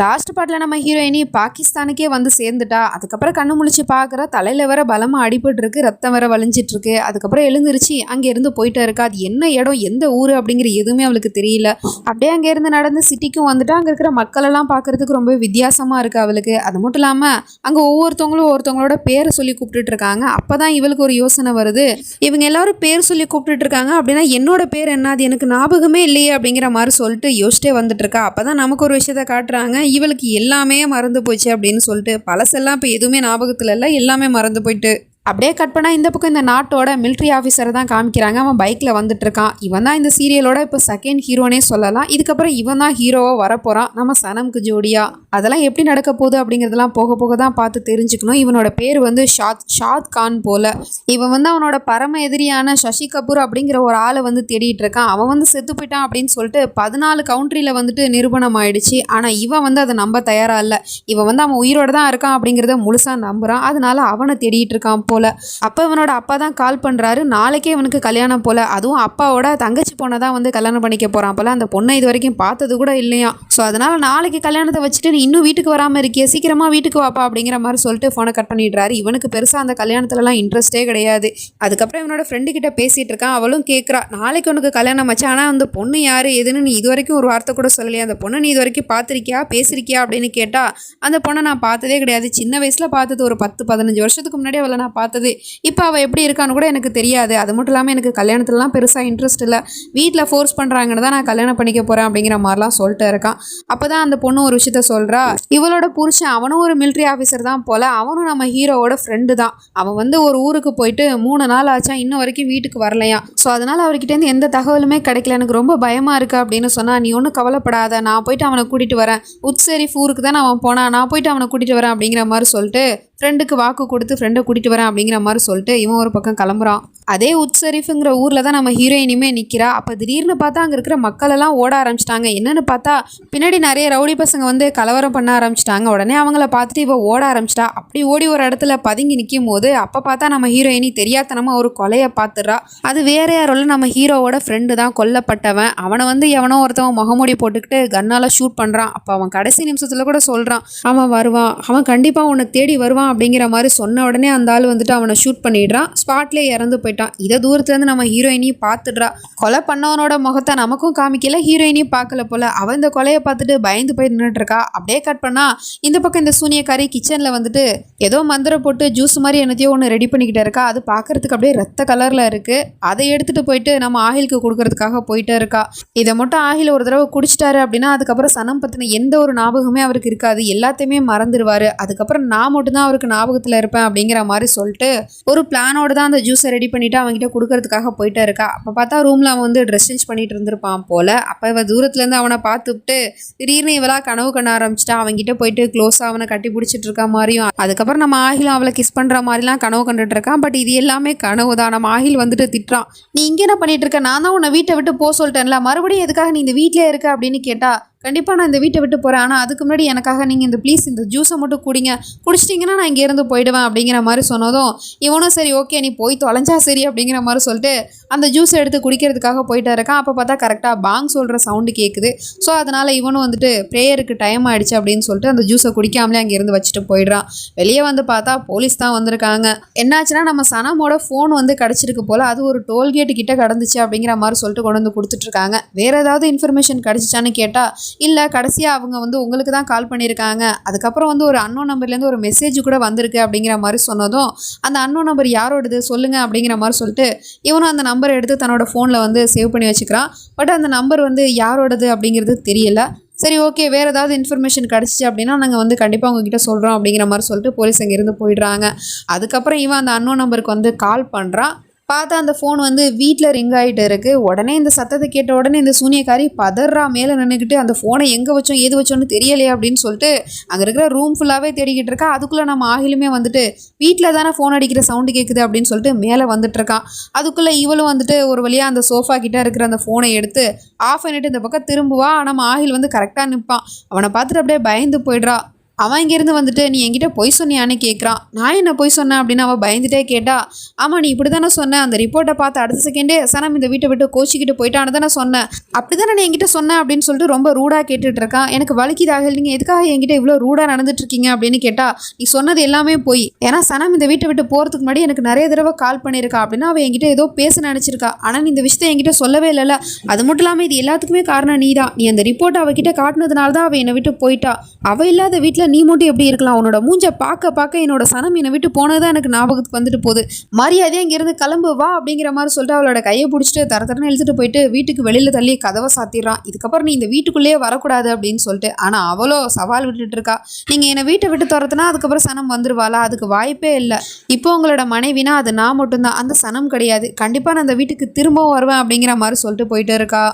Last பாட்டில் நம்ம ஹீரோயினி பாகிஸ்தானுக்கே வந்து சேர்ந்துட்டா அதுக்கப்புறம் கண்ணு முழிச்சு பார்க்குற தலையில் வர பலமாக அடிபட்டுருக்கு ரத்தம் வர வலிஞ்சிட்டு அதுக்கப்புறம் எழுந்திருச்சு அங்கேருந்து போயிட்டே இருக்கா அது என்ன இடம் எந்த ஊர் அப்படிங்கிற எதுவுமே அவளுக்கு தெரியல. அப்படியே அங்கேருந்து நடந்து சிட்டிக்கும் வந்துட்டா அங்கே இருக்கிற மக்களெல்லாம் பார்க்கறதுக்கு ரொம்ப வித்தியாசமாக இருக்குது அவளுக்கு. அது மட்டும் இல்லாமல் அங்கே ஒவ்வொருத்தவங்களும் ஒருத்தவங்களோட பேரை சொல்லி கூப்பிட்டுட்டு இருக்காங்க. அப்போ தான் இவளுக்கு ஒரு யோசனை வருது. இவங்க எல்லாரும் பேர் சொல்லி கூப்பிட்டுட்டு இருக்காங்க. அப்படின்னா என்னோட பேர் என்ன? அது எனக்கு ஞாபகமே இல்லையே அப்படிங்கிற மாதிரி சொல்லிட்டு யோசிச்சிட்டே வந்துட்டு இருக்கா. அப்போ தான் நமக்கு ஒரு விஷயத்த காட்டுறாங்க. இவளுக்கு எல்லாமே மறந்து போச்சு அப்படின்னு சொல்லிட்டு பழசெல்லாம் இப்போ எதுவுமே ஞாபகத்தில் இல்லை எல்லாமே மறந்து போயிட்டு அப்படியே கட் பண்ணால் இந்த பக்கம் இந்த நாட்டோட மிலிட்ரி ஆஃபீஸரை தான் காமிக்கிறாங்க. அவன் பைக்கில் வந்துட்டுருக்கான் இவன் தான் இந்த சீரியலோட இப்போ செகண்ட் ஹீரோனே சொல்லலாம். இதுக்கப்புறம் இவன் தான் ஹீரோவாக வரப்போகிறான் நம்ம சனம்க்கு ஜோடியாக அதெல்லாம் எப்படி நடக்க போகுது அப்படிங்கிறதெல்லாம் போக போக தான் பார்த்து தெரிஞ்சுக்கணும். இவனோட பேர் வந்து ஷாத் ஷாத் கான் போல். இவன் வந்து அவனோட பரம எதிரியான சசி கபூர் அப்படிங்கிற ஒரு ஆளை வந்து தேடிட்டு இருக்கான். அவன் வந்து செத்து போயிட்டான் அப்படின்னு சொல்லிட்டு பதினாலு கவுண்ட்ரியில் வந்துட்டு நிரூபணம் ஆயிடுச்சு. ஆனால் இவன் வந்து அதை நம்ப தயாராக இல்லை. இவன் வந்து அவன் உயிரோட தான் இருக்கான் அப்படிங்கிறத முழுசாக நம்புகிறான் அதனால அவனை தேடிட்டு இருக்கான் போல. அப்போ இவனோட அப்பா தான் கால் பண்ணுறாரு நாளைக்கே இவனுக்கு கல்யாணம் போல. அதுவும் அப்பாவோட தங்கச்சி பொண்ணை தான் வந்து கல்யாணம் பண்ணிக்க போகிறான் போல. அந்த பொண்ணை இது வரைக்கும் பார்த்தது கூட இல்லையா? ஸோ அதனால் நாளைக்கு கல்யாணத்தை வச்சுட்டு நீ இன்னும் வீட்டுக்கு வராமல் இருக்கிய? சீக்கிரமாக வீட்டுக்கு வாப்பா அப்படிங்கிற மாதிரி சொல்லிட்டு ஃபோனை கட் பண்ணிடுறாரு. இவனுக்கு பெருசாக அந்த கல்யாணத்துலலாம் இன்ட்ரெஸ்டே கிடையாது. அதுக்கப்புறம் இவனோட ஃப்ரெண்டு கிட்ட பேசிகிட்டு இருக்கான். அவளும் கேட்குறா நாளைக்கு உனக்கு கல்யாணம் ஆச்சு ஆனால் அந்த பொண்ணு யார்? எதுன்னு நீ இது வரைக்கும் ஒரு வார்த்தை கூட சொல்லலையா? அந்த பொண்ணை நீ இது வரைக்கும் பார்த்துருக்கியா? பேசியிருக்கியா அப்படின்னு கேட்டால் அந்த பொண்ணை நான் பார்த்ததே கிடையாது. சின்ன வயசில் பார்த்தது ஒரு பத்து பதினஞ்சு வருஷத்துக்கு முன்னாடி அவளை நான் பார்த்தது. இப்போ அவள் எப்படி இருக்கான்னு கூட எனக்கு தெரியாது. அது மட்டும் இல்லாமல் எனக்கு கல்யாணத்துலலாம் பெருசாக இன்ட்ரெஸ்ட் இல்லை. வீட்டில் ஃபோர்ஸ் பண்ணுறாங்கன்னு தான் நான் கல்யாணம் பண்ணிக்க போகிறேன் அப்படிங்கிற மாதிரிலாம் சொல்லிட்டு இருக்கான். அப்போ தான் அந்த பொண்ணு ஒரு விஷயத்த சொல்கிறா இவளோட புருஷன் அவனும் ஒரு மிலிட்ரி ஆஃபீஸர் தான் போல. அவனும் நம்ம ஹீரோவோட ஃப்ரெண்டு தான். அவன் வந்து ஒரு ஊருக்கு போயிட்டு மூணு நாள் ஆச்சா இன்ன வரைக்கும் வீட்டுக்கு வரலையா? ஸோ அதனால் அவர்கிட்டேருந்து எந்த தகவலுமே கிடைக்கல. எனக்கு ரொம்ப பயமாக இருக்குது அப்படின்னு சொன்னால் நீ ஒன்றும் கவலைப்படாத. நான் போயிட்டு அவனை கூட்டிகிட்டு வரேன். உட்சேரிஃப் ஃபூருக்கு தான் அவன் போனான். நான் போயிட்டு அவனை கூட்டிகிட்டு வரேன். அப்படிங்கிற மாதிரி சொல்லிட்டு ஃப்ரெண்டுக்கு வாக்கு கொடுத்து ஃப்ரெண்டை கூட்டிகிட்டு வரேன் அப்படிங்கிற மாதிரி சொல்லிட்டு இவன் ஒரு பக்கம் கிளம்புறான். அதே உட்சரிஃபுங்கிற ஊரில் தான் நம்ம ஹீரோயினுமே நிற்கிறா அப்போ திடீர்னு பார்த்தா அங்கே இருக்கிற மக்களெல்லாம் ஓட ஆரம்பிச்சிட்டாங்க. என்னன்னு பார்த்தா பின்னாடி நிறைய ரவுடி பசங்க வந்து கலவரம் பண்ண ஆரம்பிச்சிட்டாங்க. உடனே அவங்கள பார்த்துட்டு இவ ஓட ஆரம்பிச்சிட்டா. அப்படி ஓடி ஒரு இடத்துல பதுங்கி நிற்கும் போது அப்போ பார்த்தா நம்ம ஹீரோயினி தெரியாதனமாக ஒரு கொலையை பார்த்துடுறா. அது வேற யாரோல இல்லை நம்ம ஹீரோவோட ஃப்ரெண்டு தான் கொல்லப்பட்டவன். அவனை வந்து எவனோ ஒருத்தவன் முகமூடி போட்டுக்கிட்டு கன்னால் ஷூட் பண்ணுறான் அப்போ அவன் கடைசி நிமிஷத்தில் கூட சொல்கிறான் அவன் வருவான். அவன் கண்டிப்பாக உன்னை தேடி வருவான் அப்படிங்கிற மாதிரி சொன்ன உடனே அந்த ஆள் வந்துட்டு அவனை ஷூட் பண்ணிடுறான் ஸ்பாட்லேயே இறந்து போயிட்டான். இதை தூரத்துலேருந்து நம்ம ஹீரோயினியும் பார்த்துடுறா. கொலை பண்ணவனோட முகத்தை நமக்கும் காமிக்கல ஹீரோயினியும் பார்க்கல போல. அவன் இந்த கொலையை பார்த்துட்டு பயந்து போய் நின்றுட்டுருக்கா அப்படியே கட் பண்ணா இந்த பக்கம் இந்த சூனியக்காரி கிச்சனில் வந்துட்டு ஏதோ மந்திரம் போட்டு ஜூஸ் மாதிரி என்னத்தையோ ஒன்று ரெடி பண்ணிக்கிட்டே இருக்கா. அது பார்க்குறதுக்கு அப்படியே ரத்த கலரில் இருக்குது அதை எடுத்துகிட்டு போயிட்டு நம்ம ஆஹிலுக்கு கொடுக்கறதுக்காக போயிட்டே இருக்கா. இதை மட்டும் ஆகில் ஒரு தடவை குடிச்சிட்டாரு அப்படின்னா அதுக்கப்புறம் சனம் பற்றின எந்த ஒரு ஞாபகமே அவருக்கு இருக்காது. எல்லாத்தையுமே மறந்துடுவார். அதுக்கப்புறம் நான் மட்டும்தான் அவருக்கு ஞாபகத்தில் இருப்பேன் அப்படிங்கிற மாதிரி சொல்லிட்டு ஒரு பிளானோட தான் அந்த ஜூஸை ரெடி பண்ணிவிட்டு அவன்கிட்ட கொடுக்கறதுக்காக போயிட்டே இருக்கா. அப்போ பார்த்தா ரூமில் அவன் வந்து ட்ரெஸ் சேஞ்ச் பண்ணிட்டு இருந்திருப்பான் போல். அப்போ இவன் தூரத்துலேருந்து அவனை பார்த்துட்டு திடீர்னு இவளா கனவு கண்ண ஆரம்பிச்சிட்டா அவன்கிட்ட போயிட்டு க்ளோஸாக அவனை கட்டி பிடிச்சிட்டு இருக்க மாதிரியும் அதுக்கப்புறம் நம்ம ஆகிலும் அவளை கிஸ் பண்ணுற மாதிரிலாம் கனவு கண்டுட்டு இருக்கான். பட் இது எல்லாமே கனவு தான். நம்ம ஆகில் வந்துட்டு திட்டுறான். நீ இங்கே என்ன பண்ணிட்டு இருக்க? நான் தான் உன்னை வீட்டை விட்டு போக சொல்லிட்டேன்ல. மறுபடியும் எதுக்காக நீ இந்த வீட்டிலே இருக்க அப்படின்னு கேட்டால் கண்டிப்பாக நான் இந்த வீட்டை விட்டு போகிறேன் ஆனால் அதுக்கு முன்னாடி எனக்காக நீங்கள் இந்த ப்ளீஸ் இந்த ஜூஸை மட்டும் குடிங்க. குடிச்சிட்டிங்கன்னா நான் இங்கேருந்து போயிடுவேன் அப்படிங்கிற மாதிரி சொன்னதும் இவனும் சரி ஓகே நீ போய் தொலைஞ்சா சரி அப்படிங்கிற மாதிரி சொல்லிட்டு அந்த ஜூஸை எடுத்து குடிக்கிறதுக்காக போயிட்டே இருக்கான். அப்போ பார்த்தா கரெக்டாக பாங் சொல்கிற சவுண்டு கேட்குது ஸோ அதனால் இவனும் வந்துட்டு ப்ரேயருக்கு டைம் ஆகிடுச்சு அப்படின்னு சொல்லிட்டு அந்த ஜூஸை குடிக்காமலே அங்கேருந்து வச்சுட்டு போயிடுறான். வெளியே வந்து பார்த்தா போலீஸ் தான் வந்திருக்காங்க. என்னாச்சுன்னா நம்ம சனமோட ஃபோன் வந்து கிடச்சிருக்கு போல் அது ஒரு டோல்கேட்டு கிட்ட கிடந்துச்சு அப்படிங்கிற மாதிரி சொல்லிட்டு கொண்டு வந்து கொடுத்துட்ருக்காங்க வேறு ஏதாவது இன்ஃபர்மேஷன் கிடச்சிச்சான்னு கேட்டால் இல்லை கடைசியாக அவங்க வந்து உங்களுக்கு தான் கால் பண்ணியிருக்காங்க அதுக்கப்புறம் வந்து ஒரு அன்னோ நம்பர்லேருந்து ஒரு மெசேஜ் கூட வந்திருக்கு அப்படிங்கிற மாதிரி சொன்னதும் அந்த அன்னோ நம்பர் யாரோடது சொல்லுங்கள் அப்படிங்கிற மாதிரி சொல்லிட்டு இவனும் அந்த நம்பரை எடுத்து தன்னோட ஃபோனில் வந்து சேவ் பண்ணி வச்சுக்கிறான். பட் அந்த நம்பர் வந்து யாரோடது அப்படிங்கிறது தெரியல. சரி ஓகே வேறு ஏதாவது இன்ஃபர்மேஷன் கிடச்சிச்சு அப்படின்னா நாங்கள் வந்து கண்டிப்பாக உங்ககிட்ட சொல்கிறோம் அப்படிங்கிற மாதிரி சொல்லிட்டு போலீஸ் அங்கேருந்து போயிடுறாங்க. அதுக்கப்புறம் இவன் அந்த அன்னோ நம்பருக்கு வந்து கால் பண்ணுறான் பார்த்தா அந்த ஃபோன் வந்து வீட்டில் ரிங் ஆகிட்டு இருக்குது உடனே இந்த சத்தத்தை கேட்ட உடனே இந்த சூனியக்காரி பதறா மேலே நின்றுக்கிட்டு அந்த ஃபோனை எங்கே வச்சோம் ஏது வச்சோன்னு தெரியலையே அப்படின்னு சொல்லிட்டு அங்கே இருக்கிற ரூம் ஃபுல்லாகவே தேடிக்கிட்டு இருக்கா. அதுக்குள்ளே நம்ம ஆகிலுமே வந்துட்டு வீட்டில் தானே ஃபோன் அடிக்கிற சவுண்டு கேட்குது அப்படின்னு சொல்லிட்டு மேலே வந்துட்டுருக்கான் அதுக்குள்ளே இவளும் வந்துட்டு ஒரு வழியாக அந்த சோஃபா கிட்டே இருக்கிற அந்த ஃபோனை எடுத்து ஆஃப் பண்ணிட்டு இந்த பக்கம் திரும்புவா. நம்ம ஆகில் வந்து கரெக்டாக நிற்பான் அவனை பார்த்துட்டு அப்படியே பயந்து போயிடுறா. அவன் இங்கேருந்து வந்துட்டு நீ என்கிட்ட பொய் சொன்னியான்னு கேட்குறான் நான் என்ன பொய் சொன்னேன்? அப்படின்னு அவள் பயந்துட்டே கேட்டா ஆமாம் நீ இப்படி தானே சொன்ன. அந்த ரிப்போர்ட்டை பார்த்து அடுத்த செகண்டே சனம் இந்த வீட்டை விட்டு கோச்சிக்கிட்டு போயிட்டான்னு தானே சொன்னேன் அப்படி தானே நீ என்கிட்ட சொன்னேன் அப்படின்னு சொல்லிட்டு ரொம்ப ரூடாக கேட்டுட்டு இருக்கான். எனக்கு வலிக்குதாக நீங்கள் எதுக்காக என்கிட்ட இவ்வளோ ரூடாக நடந்துட்டு இருக்கீங்க அப்படின்னு கேட்டா நீ சொன்னது எல்லாமே போய். ஏன்னா சனம் இந்த வீட்டை விட்டு போகிறதுக்கு முன்னாடி எனக்கு நிறைய தடவை கால் பண்ணியிருக்கா. அப்படின்னா அவள் என்கிட்ட ஏதோ பேச நினச்சிருக்கா. ஆனால் இந்த விஷயத்தை என்கிட்ட சொல்லவே இல்லைல்ல. அது மட்டும் இல்லாமல் இது எல்லாத்துக்குமே காரணம் நீ தான் நீ அந்த ரிப்போர்ட் அவகிட்ட காட்டினதுனால தான் அவள் என்னை விட்டு போயிட்டா. அவள் இல்லாத வீட்டில் நீ மட்டும் எப்படி இருக்கலாம்? உன்னோட மூஞ்சை பார்க்க பார்க்க என்னோட சனம் என்னை விட்டு போனதான் எனக்கு ஞாபகத்துக்கு வந்துட்டு போகுது. மரியாதையாக இங்கேருந்து கிளம்பு வா அப்படிங்கிற மாதிரி சொல்லிட்டு அவளோட கையை பிடிச்சிட்டு தர தரன்னு இழுத்துட்டு போயிட்டு வீட்டுக்கு வெளியில் தள்ளி கதவை சாத்திடுறான். இதுக்கப்புறம் நீ இந்த வீட்டுக்குள்ளேயே வரக்கூடாது அப்படின்னு சொல்லிட்டு ஆனால் அவளோ சவால் விட்டுட்டு இருக்கா. நீங்கள் என்னை வீட்டை விட்டு துரத்துனா அதுக்கப்புறம் சனம் வந்துருவாளா? அதுக்கு வாய்ப்பே இல்லை. இப்போ உங்களோட மனைவினா அது நான் மட்டும்தான். அந்த சனம் கிடையாது. கண்டிப்பாக நான் அந்த வீட்டுக்கு திரும்பவும் வருவேன் அப்படிங்கிற மாதிரி சொல்லிட்டு போயிட்டு இருக்கா.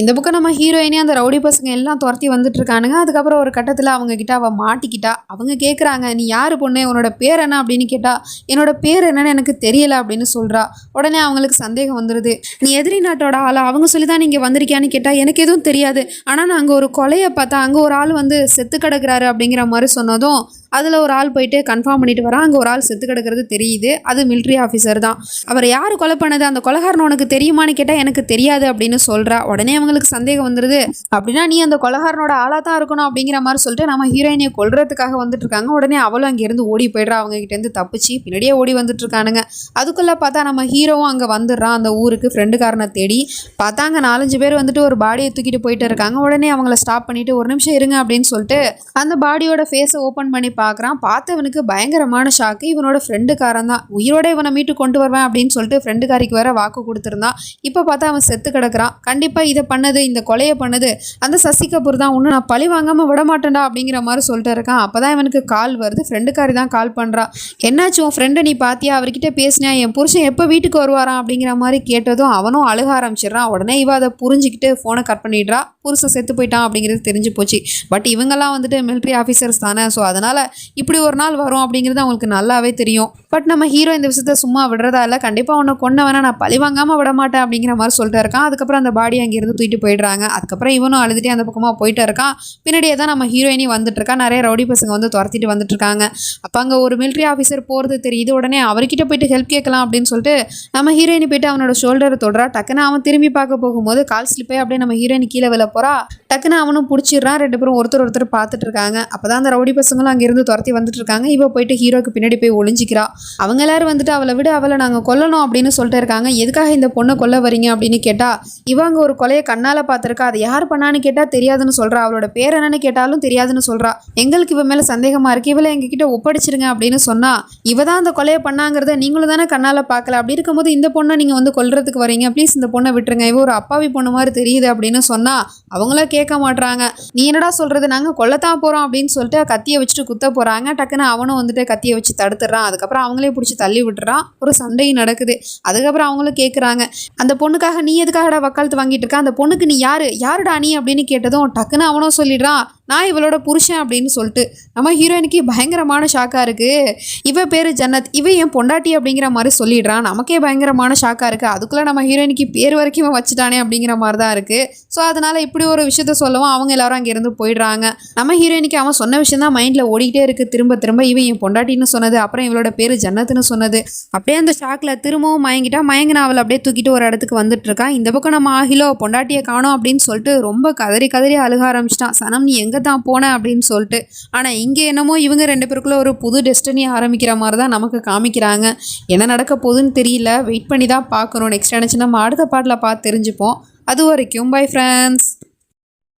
இந்த புக்கை நம்ம ஹீரோயினே அந்த ரவுடி பசங்க எல்லாம் துரத்தி வந்துட்டு இருக்கானுங்க அதுக்கப்புறம் ஒரு கட்டத்தில் அவங்க கிட்ட அவள் மாட்டிக்கிட்டா. அவங்க கேட்குறாங்க நீ யார் பொண்ணு? உன்னோட பேர் என்ன? அப்படின்னு கேட்டா என்னோட பேர் என்னன்னு எனக்கு தெரியல அப்படின்னு சொல்கிறா உடனே அவங்களுக்கு சந்தேகம் வந்துடுது நீ எதிரி நாட்டோட ஆளா? அவங்க சொல்லி தான் நீங்கள் வந்திருக்கியான்னு கேட்டால் எனக்கு எதுவும் தெரியாது. ஆனால் நான் அங்கே ஒரு கொலையை பார்த்தா அங்கே ஒரு ஆள் வந்து செத்து கிடக்குறாரு அப்படிங்கிற மாதிரி சொன்னதும் அதில் ஒரு ஆள் போயிட்டு கன்ஃபார்ம் பண்ணிட்டு வரான். அங்கே ஒரு ஆள் செத்து கிடக்கிறது தெரியுது. அது மிலிட்ரி ஆஃபீஸர் தான். அவர் யார் கொலை பண்ணது? அந்த கொலகாரன் உனக்கு தெரியுமான்னு கேட்டால் எனக்கு தெரியாது அப்படின்னு சொல்கிறா உடனே அவங்களுக்கு சந்தேகம் வந்துடுது அப்படின்னா நீ அந்த கொலகாரனோட ஆளாக தான் இருக்கணும் அப்படிங்கிற மாதிரி சொல்லிட்டு நம்ம ஹீரோயினியை கொள்றதுக்காக வந்துட்டு இருக்காங்க. உடனே அவளும் அங்கேருந்து ஓடி போயிடுறா. அவங்க கிட்டேருந்து தப்பிச்சு பின்னாடியே ஓடி வந்துட்டு இருக்கானுங்க. அதுக்குள்ளே பார்த்தா நம்ம ஹீரோவும் அங்கே வந்துடுறான். அந்த ஊருக்கு ஃப்ரெண்டுக்காரனை தேடி. பார்த்தா அங்கே நாலஞ்சு பேர் வந்துட்டு ஒரு பாடியை தூக்கிட்டு போயிட்டு இருக்காங்க. உடனே அவங்கள ஸ்டாப் பண்ணிட்டு ஒரு நிமிஷம் இருங்க அப்படின்னு சொல்லிட்டு அந்த பாடியோட ஃபேஸை ஓப்பன் பண்ணி பார்க்குறான். பார்த்தவனுக்கு பயங்கரமான ஷாக்கு இவனோட ஃப்ரெண்டுக்காரன் தான். உயிரோட இவனை மீட்டு கொண்டு வருவேன் அப்படின்னு சொல்லிட்டு ஃப்ரெண்டுக்காரிக்கு வேற வாக்கு கொடுத்துருந்தான். இப்போ பார்த்தா அவன் செத்து கிடக்குறான். கண்டிப்பாக இதை பண்ணது இந்த கொலையை பண்ணது அந்த சசி கபூர் தான். ஒன்றும் நான் பழி வாங்காமல் விட மாட்டேன்டா அப்படிங்கிற மாதிரி சொல்லிட்டு இருக்கான். அப்போ தான் இவனுக்கு கால் வருது. ஃப்ரெண்டுக்காரி தான் கால் பண்ணுறா என்னாச்சு உன் ஃப்ரெண்டை நீ பார்த்தியா அவர்கிட்ட பேசினியா? என் புருஷன் எப்போ வீட்டுக்கு வருவாராம் அப்படிங்கிற மாதிரி கேட்டதும் அவனும் அழுக ஆரம்பிச்சிடுறான். உடனே இவ அதை புரிஞ்சுக்கிட்டு ஃபோனை கட் பண்ணிடுறா. புருஷன் செத்து போயிட்டான் அப்படிங்கிறது தெரிஞ்சு போச்சு. பட் இவங்கெல்லாம் வந்துட்டு மிலிட்ரி ஆஃபீஸர்ஸ் தானே. ஸோ அதனால் இப்படி ஒரு நாள் வரும் அப்படிங்கிறது அவங்களுக்கு நல்லாவே தெரியும். பட் நம்ம ஹீரோ இந்த விஷயத்த சும்மா விடுறதா இல்லை கண்டிப்பாக உன்னை கொன்ன வேணா நான் பழி வாங்காமல் விட மாட்டேன் அப்படிங்கிற மாதிரி சொல்லிட்டு இருக்கான். அதுக்கப்புறம் அந்த பாடி அங்கேருந்து தூக்கிட்டு போயிடுறாங்க. அதுக்கப்புறம் இவனும் அழுதுகிட்டே அந்த பக்கமாக போயிட்டு இருக்கான். பின்னாடியே தான் நம்ம ஹீரோயினி வந்துட்டு இருக்கா நிறைய ரவுடி பசங்க வந்து துரத்திட்டு வந்துட்டு இருக்காங்க. அப்போ அங்கே ஒரு மிலிட்ரி ஆஃபீஸர் போகிறது தெரியுது. உடனே அவர்கிட்ட போயிட்டு ஹெல்ப் கேட்கலாம் அப்படின்னு சொல்லிட்டு நம்ம ஹீரோயினி போயிட்டு அவனோட ஷோல்டரை தொடரா டக்குன்னு அவன் திரும்பி பார்க்க போகும்போது கால் ஸ்லிப்பே அப்படியே நம்ம ஹீரோயின் கீழே விழ போறா. டக்குன்னு அவனும் பிடிச்சிடுறான். ரெண்டு பேரும் ஒருத்தர் ஒருத்தர் பார்த்துட்டு இருக்காங்க. அப்பதான் அந்த ரவுடி பசங்களும் அங்கேருந்து துரத்தி வந்துட்டு இருக்காங்க இவ போயிட்டு ஹீரோக்கு பின்னாடி போய் ஒளிஞ்சிக்கிறா. அவங்க எல்லாரும் வந்துட்டு அவளை விட அவளை நாங்கள் கொல்லணும் அப்படின்னு சொல்லிட்டு இருக்காங்க. எதுக்காக இந்த பொண்ணை கொல்ல வரீங்க அப்படின்னு கேட்டா இவங்க ஒரு கொலையை கண்ணால பார்த்துருக்கா. அதை யார் பண்ணான்னு கேட்டா தெரியாதுன்னு சொல்றா. அவளோட பேர் என்னன்னு கேட்டாலும் தெரியாதுன்னு சொல்றா. எங்களுக்கு இவ மேல சந்தேகமா இருக்கு. இவளை எங்ககிட்ட ஒப்படைச்சிருங்க அப்படின்னு சொன்னா இவ தான் அந்த கொலையை பண்ணாங்கிறத நீங்களும் தானே கண்ணால பார்க்கல. அப்படி இருக்கும்போது இந்த பொண்ணை நீங்க வந்து கொல்றதுக்கு வரீங்க. ப்ளீஸ் இந்த பொண்ணை விட்டுருங்க. இவ ஒரு அப்பாவி பொண்ணு மாதிரி தெரியுது அப்படின்னு சொன்னா அவங்கள கேட்க மாட்றாங்க. நீ என்னடா சொல்றது? நாங்க கொல்லத்தான் போறோம் அப்படின்னு சொல்லிட்டு கத்தியை வச்சுட்டு குத்த போகிறாங்க டக்குன்னு அவனும் வந்துட்டு கத்தியை வச்சு தடுத்துடுறான் அதுக்கப்புறம் அவங்களே பிடிச்சி தள்ளி விட்டுறான். ஒரு சண்டையும் நடக்குது. அதுக்கப்புறம் அவங்களும் கேட்குறாங்க அந்த பொண்ணுக்காக நீ எதுக்காகடா வக்காலத்து வாங்கிட்டு இருக்க? அந்த பொண்ணுக்கு நீ யார்? யாருடா நீ அப்படின்னு கேட்டதும் டக்குன்னு அவனும் சொல்லிடுறான். நான் இவளோட புருஷன் அப்படின்னு சொல்லிட்டு நம்ம ஹீரோயினுக்கு பயங்கரமான ஷாக்காக இருக்குது இவ பேர் ஜன்னத். இவ என் பொண்டாட்டி அப்படிங்கிற மாதிரி சொல்லிடுறான் நமக்கே பயங்கரமான ஷாக்காக இருக்குது அதுக்குள்ளே நம்ம ஹீரோயினுக்கு பேர் வரைக்கும் இவன் வச்சுட்டானே அப்படிங்கிற மாதிரி தான் இருக்குது ஸோ அதனால் இப்படி ஒரு விஷயத்த சொல்லவும் அவங்க எல்லாரும் அங்கேருந்து போயிடுறாங்க. நம்ம ஹீரோயினுக்கு அவன் சொன்ன விஷயம் தான் மைண்டில் ஓடிக்கிட்டே இருக்குது திரும்ப திரும்ப இவன் என் பொண்டாட்டின்னு சொன்னது அப்புறம் இவளோட பேர் ஜன்னத்துன்னு சொன்னது. அப்படியே அந்த ஷாக்கில் திரும்பவும் மயங்கிட்டா மயங்கின அவளை அப்படியே தூக்கிட்டு ஒரு இடத்துக்கு வந்துட்டு இருக்கான். இந்த பக்கம் நம்ம ஆகிலோ பொண்டாட்டியை காணோம் அப்படின்னு சொல்லிட்டு ரொம்ப கதறி கதறி அழுக ஆரம்பிச்சிட்டான். சனம் நீ எங்கே தான் போனேன் அப்படின்னு சொல்லிட்டு. ஆனால் இங்கே என்னமோ இவங்க ரெண்டு பேருக்குள்ள ஒரு புது டெஸ்டினி ஆரம்பிக்கிற மாதிரி தான் நமக்கு காமிக்கிறாங்க. என்ன நடக்க போகுதுன்னு தெரியல. வெயிட் பண்ணி தான் பார்க்கணும் நெக்ஸ்ட் நினச்சி நம்ம அடுத்த பாட்டில் பார்த்து தெரிஞ்சுப்போம். அது வரைக்கும் பை ஃப்ரெண்ட்ஸ்